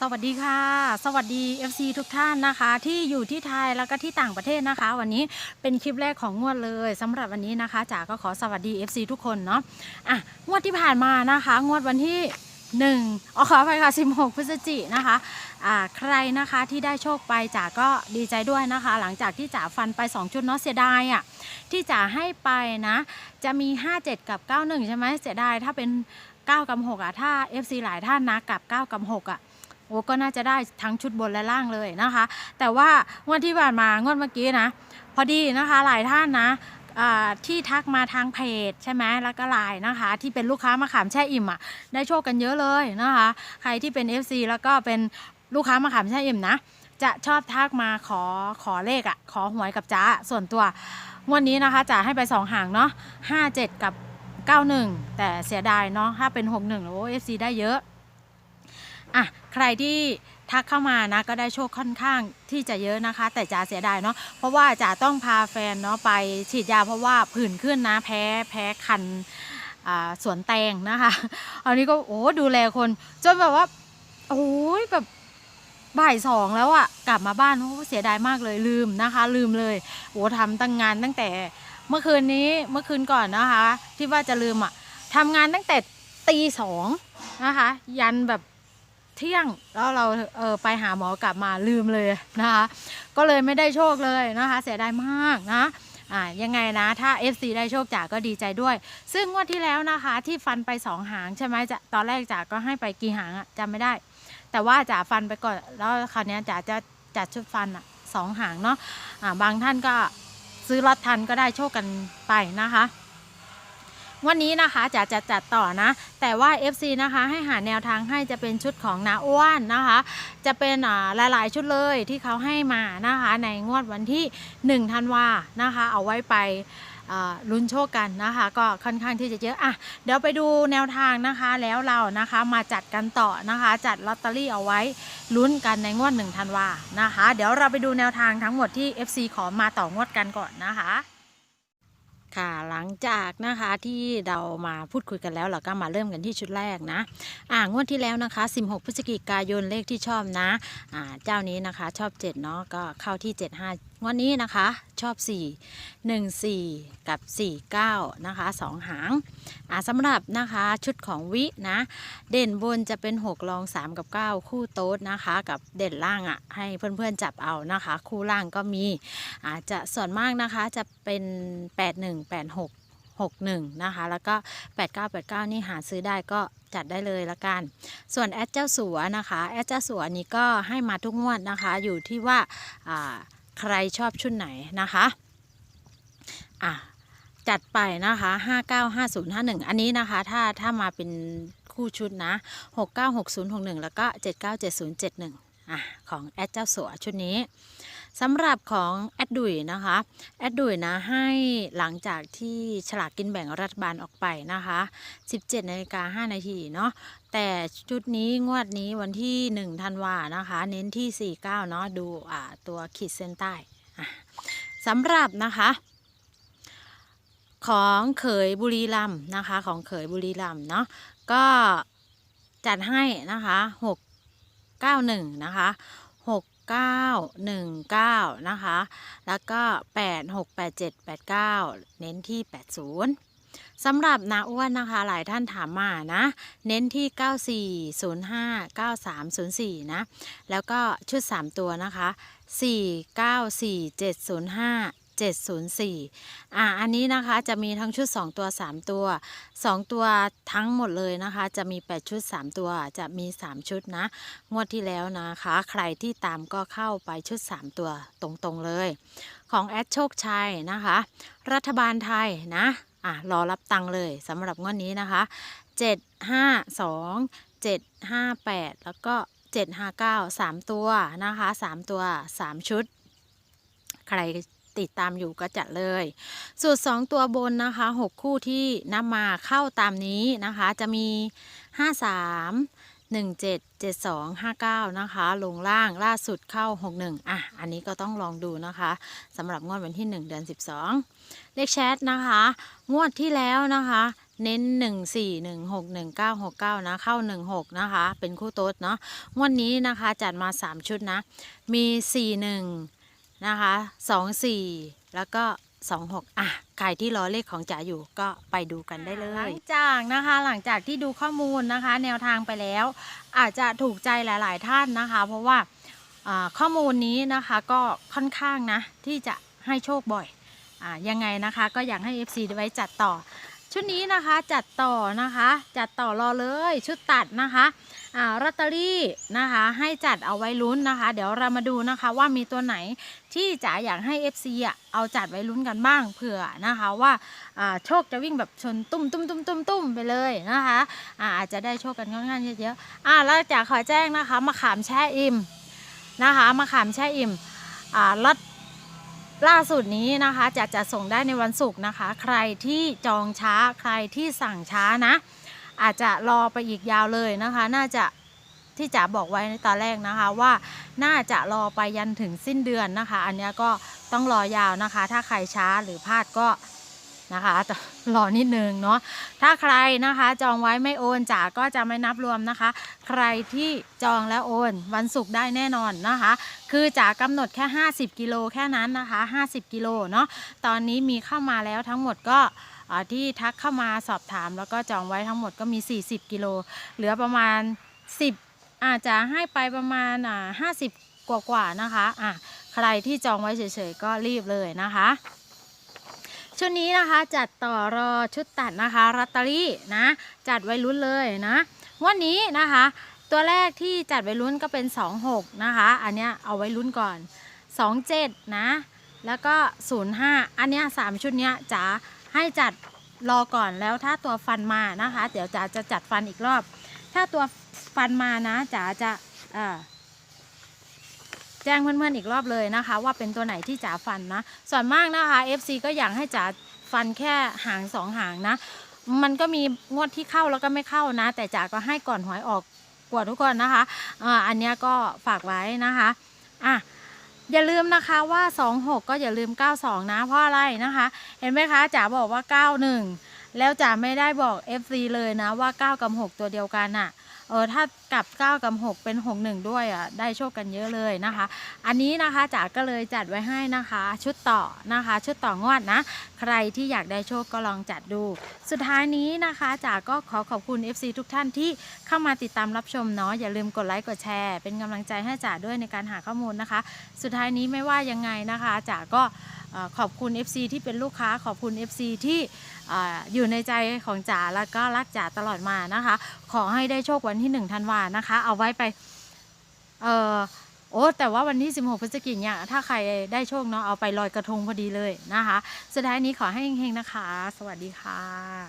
สวัสดีค่ะ สวัสดี FC ทุกท่านนะคะ ที่อยู่ที่ไทยแล้วก็ที่ต่างประเทศนะคะ วันนี้เป็นคลิปแรกของงวดเลยสำหรับวันนี้นะคะจ๋าก็ขอสวัสดี FC ทุกคนเนาะอะงวดที่ผ่านมานะคะ งวดวันที่1อ๋อขออภัยค่ะ 16 พฤศจิกนะคะอ่าใครนะคะที่ได้โชคไปจ๋าก็ดีใจด้วยนะคะ หลังจากที่จ๋าฟันไป 2 ชุดเนาะเสียดายอะที่จ๋าให้ไปนะ จะมี 57 กับ 91 ใช่ไหมเสียดายถ้าเป็น 9 กับ 6อะถ้า FC หลายท่านนะกับ 9 กับ 6อะ โอ้ก็น่าจะได้ทั้งชุดบนและล่างเลยนะคะ แต่ว่างวดที่ผ่านมางวดเมื่อกี้นะ พอดีนะคะหลายท่านนะที่ทักมาทางเพจใช่ไหมแล้วก็ไลน์นะคะ ที่เป็นลูกค้ามาขามแช่อิ่มอะได้โชคกันเยอะเลยนะคะ ใครที่เป็น FC แล้วก็เป็นลูกค้ามาขามแช่อิ่มนะ จะชอบทักมาขอขอเลขอะขอหวยกับจ้าส่วนตัวงวันนี้นะคะจะให้ไปสองหางเนาะ57กับ 91 แต่เสียดายเนาะถ้าเป็น 61โอ้ FC ได้เยอะ อะใครที่ทักเข้ามานะก็ได้โชคค่อนข้างที่จะเยอะนะคะ แต่จ๋าเสียดายเนาะเพราะว่าจ๋าต้องพาแฟนเนาะไปฉีดยาเพราะว่าผื่นขึ้นนะแพ้แพ้คันสวนแตงนะคะอันนี้ก็โอ้ดูแลคน จนแบบว่าโอ้ยแบบบ่ายสองแล้วอะกลับมาบ้านโอ้เสียดายมากเลยลืมนะคะ ลืมเลยโอ้ทำตั้งงานตั้งแต่เมื่อคืนนี้เมื่อคืนก่อนนะคะ ที่ว่าจะลืมอะทำงานตั้งแต่ตีสองนะคะ ยันแบบ เที่ยงแล้วเราเออไปหาหมอกลับมาลืมเลยนะคะ ก็เลยไม่ได้โชคเลยนะคะ เสียดายมากนะอ่ายังไงนะถ้า FC ได้โชคจ๋าก็ดีใจด้วย ซึ่งงวดที่แล้วนะคะ ที่ฟันไป2หางใช่ไหมจะตอนแรกจ๋าก็ให้ไปกี่หางอะจำไม่ได้ แต่ว่าจ๋าฟันไปก่อนแล้วคราวนี้จ๋าจะจัดชุดฟันอะสองหางเนาะอ่าบางท่านก็ซื้อลอตทันก็ได้โชคกันไปนะคะ วันนี้นะคะจะจะจัดต่อนะ แต่ว่า FC นะคะให้หาแนวทางให้จะเป็นชุดของนาอ้วนนะคะ จะเป็นอ่าหลายๆชุดเลยที่เขาให้มานะคะ ในงวดวันที่1ธันวานะคะ เอาไว้ไปอ่าลุ้นโชคกันนะคะ ก็ค่อนข้างที่จะเยอะอะเดี๋ยวไปดูแนวทางนะคะแล้วเรานะคะมาจัดกันต่อนะคะ จัดลอตเตอรี่เอาไว้ลุ้นกันในงวด1ธันวานะคะ เดี๋ยวเราไปดูแนวทางทั้งหมดที่ FC ขอมาต่องวดกันก่อนนะคะ ค่ะหลังจากนะคะที่เรามาพูดคุยกันแล้วเราก็มาเริ่มกันที่ชุดแรกนะอ่างวดที่แล้วนะคะ 16 พฤศจิกายนเลขที่ชอบนะอ่าเจ้านี้นะคะชอบ 7 เนาะก็เข้าที่ 75วดนี้นะคะชอบ 4 1 4 กับ 49 นะคะ 2 หางอ่าสำหรับนะคะชุดของวินะ เด่นบนจะเป็น 6 รอง 3 กับ 9 คู่โต๊ดนะคะ กับเด่นล่างอะให้เพื่อนๆจับเอานะคะ คู่ล่างก็มีอาจจะส่วนมากนะคะจะเป็น 81 86 61 นะคะ แล้วก็ 89 89 นี่หาซื้อได้ก็จัดได้เลยละกัน ส่วนแอดเจ้าสัวนะคะ แอดเจ้าสัวนี้ก็ให้มาทุกงวดนะคะ อยู่ที่ว่าอ่า ใครชอบชุดไหนนะคะอะจัดไปนะคะ 595051 อันนี้นะคะ ถ้าถ้ามาเป็นคู่ชุดนะ 696061 แล้วก็ 797071 อะ ของแอดเจ้าสัวชุดนี้ สำหรับของแอดดุยนะคะแอดดุยนะให้หลังจากที่ฉลากกินแบ่งรัฐบาลออกไปนะคะ 17นาฬิกา5นาทีเนาะแต่ชุดนี้งวดนี้วันที่1ธันวานะคะ เน้นที่ 49 เนาะดูอ่าตัวขีดเส้นใต้สำหรับนะคะของเขยบุรีรัมนะคะ ของเขยบุรีรัมเนาะก็จัดให้นะคะ691นะคะ 919 นะคะ แล้วก็ 868789 เน้นที่ 80สำหรับนาอ้วนนะคะ หลายท่านถามมานะ เน้นที่ 9405 9304 นะ แล้วก็ชุด 3 ตัวนะคะ 494705 704 อ่า อันนี้นะคะจะมีทั้งชุด 2 ตัว 3 ตัว 2 ตัวทั้งหมดเลยนะคะ จะมี 8 ชุด 3 ตัวจะมี 3 ชุดนะ งวดที่แล้วนะคะ ใครที่ตามก็เข้าไปชุด 3 ตัวตรงๆเลย ของแอดโชคชัยนะคะ รัฐบาลไทยนะอะรอรับตังค์เลยสำหรับงวดนี้นะคะ 752 758 แล้วก็ 759 3 ตัวนะคะ 3 ตัว 3 ชุด ใคร ติดตามอยู่ก็จัดเลย สูตร 2 ตัวบนนะคะ 6 คู่ที่นำมาเข้าตามนี้นะคะ จะมี 53 17 72 59 นะคะ ลงล่างล่าสุดเข้า 61 อะ อันนี้ก็ต้องลองดูนะคะสำหรับงวดวันที่ 1 เดือน 12 เลขแชทนะคะ งวดที่แล้วนะคะ เน้น 1 4 1 6 1 9 6 9 นะ เข้า 1 6 นะคะ เป็นคู่โต๊ดเนาะงวันนี้นะคะจัดมา 3 ชุดนะ มี 4 1 นะคะ2 4แล้วก็2 6อะใครที่รอเลขของจ๋าอยู่ก็ไปดูกันได้เลย หลังจากนะคะหลังจากที่ดูข้อมูลนะคะ แนวทางไปแล้ว อาจจะถูกใจหลาย ๆ ท่านนะคะ เพราะว่าข้อมูลนี้นะคะก็ค่อนข้างนะ ที่จะให้โชคบ่อยอยังไงนะคะ ก็อยากให้ FC ไว้จัดต่อ ชุดนี้นะคะจัดต่อนะคะ จัดต่อรอเลยชุดตัดนะคะ ลอตเตอรี่นะคะ ให้จัดเอาไว้ลุ้นนะคะ เดี๋ยวเรามาดูนะคะว่ามีตัวไหนที่จ๋าอยากให้ FC อะเอาจัดไว้ลุ้นกันบ้างเผื่อนะคะว่าอ่าโชคจะวิ่งแบบชนตุ้มตุ้มตุ้มตุ้มตุ้มไปเลยนะคะอ่าอาจจะได้โชคกันค่อนข้างเยอะๆอ่าแล้วจ๋าขอแจ้งนะคะมะขามแช่อิ่มนะคะมะขามแช่อิ่มอ่าลอตล่าสุดนี้นะคะจะจะส่งได้ในวันศุกร์นะคะ ใครที่จองช้าใครที่สั่งช้านะ อาจจะรอไปอีกยาวเลยนะคะ น่าจะที่จ๋าบอกไว้ในตอนแรกนะคะว่าน่าจะรอไปยันถึงสิ้นเดือนนะคะ อันนี้ก็ต้องรอยาวนะคะ ถ้าใครช้าหรือพลาดก็นะคะจะรอนิดนึงเนาะถ้าใครนะคะจองไว้ไม่โอนจ๋าก็จะไม่นับรวมนะคะ ใครที่จองแล้วโอนวันศุกร์ได้แน่นอนนะคะ คือจ๋ากำหนดแค่ 50 กิโลแค่นั้นนะคะ 50 กิโลเนาะตอนนี้มีเข้ามาแล้วทั้งหมดก็ ที่ทักเข้ามาสอบถาม แล้วก็จองไว้ทั้งหมดก็มี 40 กิโล เหลือประมาณ 10 อาจจะให้ไปประมาณอ่า50กว่ากว่าๆนะคะอะใครที่จองไว้เฉยๆก็รีบเลยนะคะชุดนี้นะคะจัดต่อรอชุดตัดนะคะลอตเตอรี่นะจัดไว้ลุ้นเลยนะวันนี้นะคะ ตัวแรกที่จัดไว้ลุ้นก็เป็น 26 นะคะ อันเนี้ยเอาไว้ลุ้นก่อน 27 นะ แล้วก็ 05 อันเนี้ย3ชุดเนี้ยจ๋า ให้จัดรอก่อนแล้วถ้าตัวฟันมานะคะ เดี๋ยวจ๋าจะจัดฟันอีกรอบ ถ้าตัวฟันมานะจ๋าจะแจ้งเพื่อนๆอีกรอบเลยนะคะ ว่าเป็นตัวไหนที่จ๋าฟันนะ ส่วนมากนะคะ FC ก็อยากให้จ๋าฟันแค่หางสองหางนะ มันก็มีงวดที่เข้าแล้วก็ไม่เข้านะ แต่จ๋าก็ให้ก่อนหวยออกกวดทุกคนนะคะอ่าอันนี้ก็ฝากไว้นะคะอะ อย่าลืมนะคะว่า 26 ก็อย่าลืม 92 นะ เพราะอะไรนะคะ เห็นไหมคะจ๋าบอกว่า 91 แล้วจ๋าไม่ได้บอก FC เลยนะว่า 9 กับ 6 ตัวเดียวกันอะเออถ้ากับ 9 กับ 6 เป็น 61 ด้วยอะได้โชคกันเยอะเลยนะคะ อันนี้นะคะจ๋าก็เลยจัดไว้ให้นะคะ ชุดต่อนะคะ ชุดต่องวดนะ ใครที่อยากได้โชคก็ลองจัดดู สุดท้ายนี้นะคะจ๋าก็ขอขอบคุณ FC ทุกท่านที่เข้ามาติดตามรับชมเนาะอย่าลืมกดไลค์กดแชร์ เป็นกำลังใจให้จ๋าด้วยในการหาข้อมูลนะคะ สุดท้ายนี้ไม่ว่ายังไงนะคะจ๋าก็ขอบคุณ FC ที่เป็นลูกค้าขอบคุณ FC ที่อ่อยู่ในใจของจ๋าแล้วก็รักจ๋าตลอดมานะคะ ขอให้ได้โชควันที่1ธันวาวานะคะ เอาไว้ไป เออโอ้แต่ว่าวันที่ 16 พฤศจิกายนเนี่ยถ้าใครได้โชคเนาะเอาไปลอยกระทงพอดีเลยนะคะ สุดท้ายนี้ขอให้เฮงๆนะคะ สวัสดีค่ะ